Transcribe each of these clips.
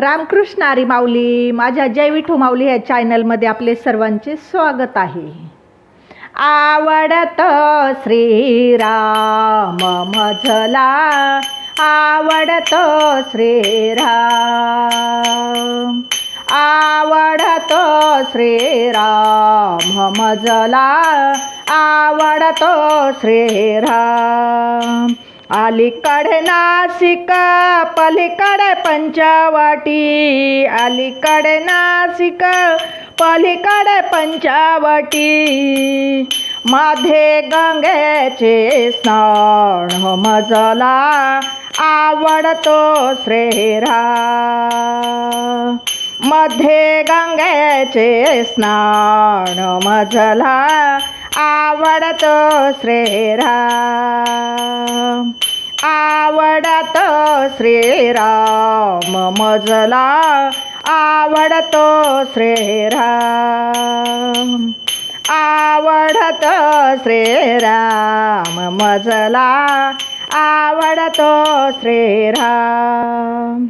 रामकृष्ण आरी माऊली माझ्या जय विठू माऊली ह्या चॅनलमध्ये आपले सर्वांचे स्वागत आहे. आवडत श्रीराम मजला आवडत श्रीराम आवडत श्रीराम मजला आवडत श्रीराम. अलीकडे नासिका पलीकडे पंचवटी. अलीकडे नासिका पलीकडे पंचावटी. मध्ये गंगेचे स्नान मजला आवडतो श्रेरा. मध्ये गंगेचे स्नान मजला आवडतो श्रीराम आवडतो श्रीराम मजला आवडतो श्रीराम आवडतो श्रीराम मजला आवडतो श्रीराम.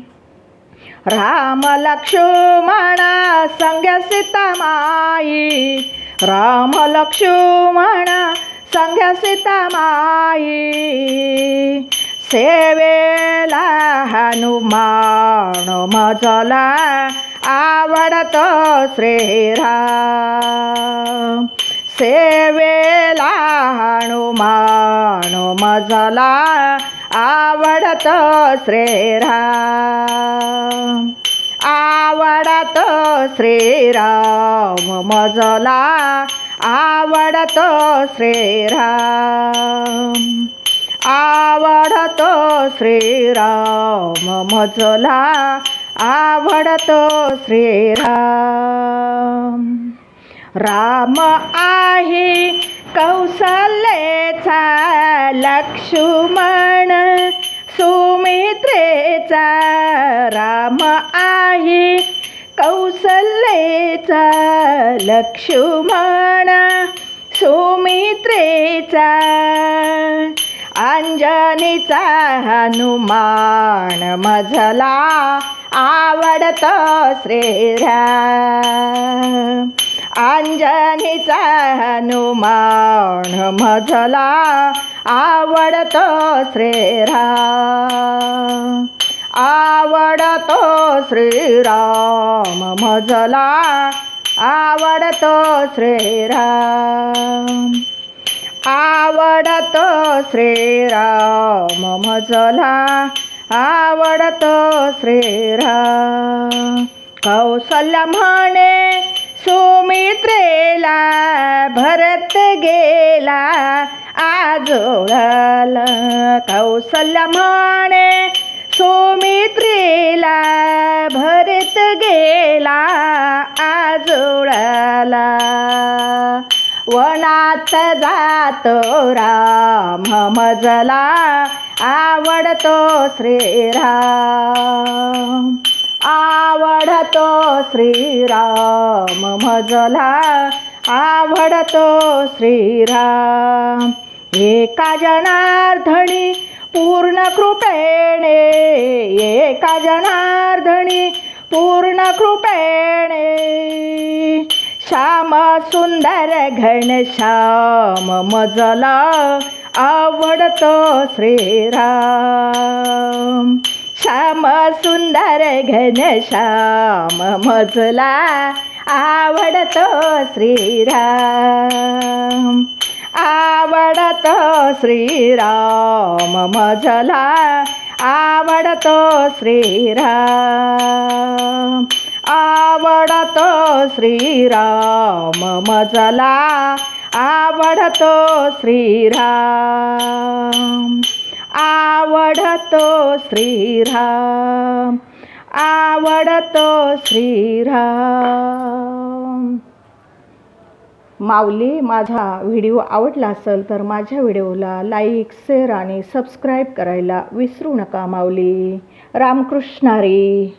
राम लक्ष्मण संग सीतामाई राम लक्ष्मण सीता माई सेवेला हनुमान मजला आवडतो श्रीराम. सेवेला हनुमान मजला आवडतो श्रीराम. आवडतो श्रीराम मजला आवडतो श्रीराम. आवडतो श्रीराम मजला आवडतो श्रीराम. राम आहे कौशल्याचा लक्ष्मण. सुमित्रेचा राम आहे. कौसल्येचा लक्ष्मण सुमित्रेचा अंजनीचा हनुमान मजला आवडतो श्रीराम अंजनीचा हनुमान मजला आवडतो श्रीराम श्रीराम मजला आवडतो श्रीराम. आवडतो श्रीराम मजला आवडतो श्रीराम. कौशल्य म्हणे सुमित्रेला भरत गेला आजोळाला. कौशल्य म्हणे सुमित्रेला भरत गेला आजोळाला. वनात जातो राम मजला आवडतो श्रीराम. आवडतो श्रीराम मजला आवडतो श्रीराम. एका जनार्धणी पूर्ण कृपेणे एका जनार्दनी पूर्ण कृपेणे. श्याम सुंदर घनश्याम मजला आवडतो श्रीराम. श्याम सुंदर घनश्याम मजला आवडतो श्रीराम. आवडतो श्रीराम मजला. आवडतो श्रीराम. आवडतो श्रीराम मजला. आवडतो श्रीराम. आवडतो श्रीराम. आवडतो श्रीराम. माऊली माझा व्हिडिओ आवडला असेल तर माझ्या व्हिडिओला लाईक शेअर आणि सबस्क्राईब करायला विसरू नका माऊली. रामकृष्णारी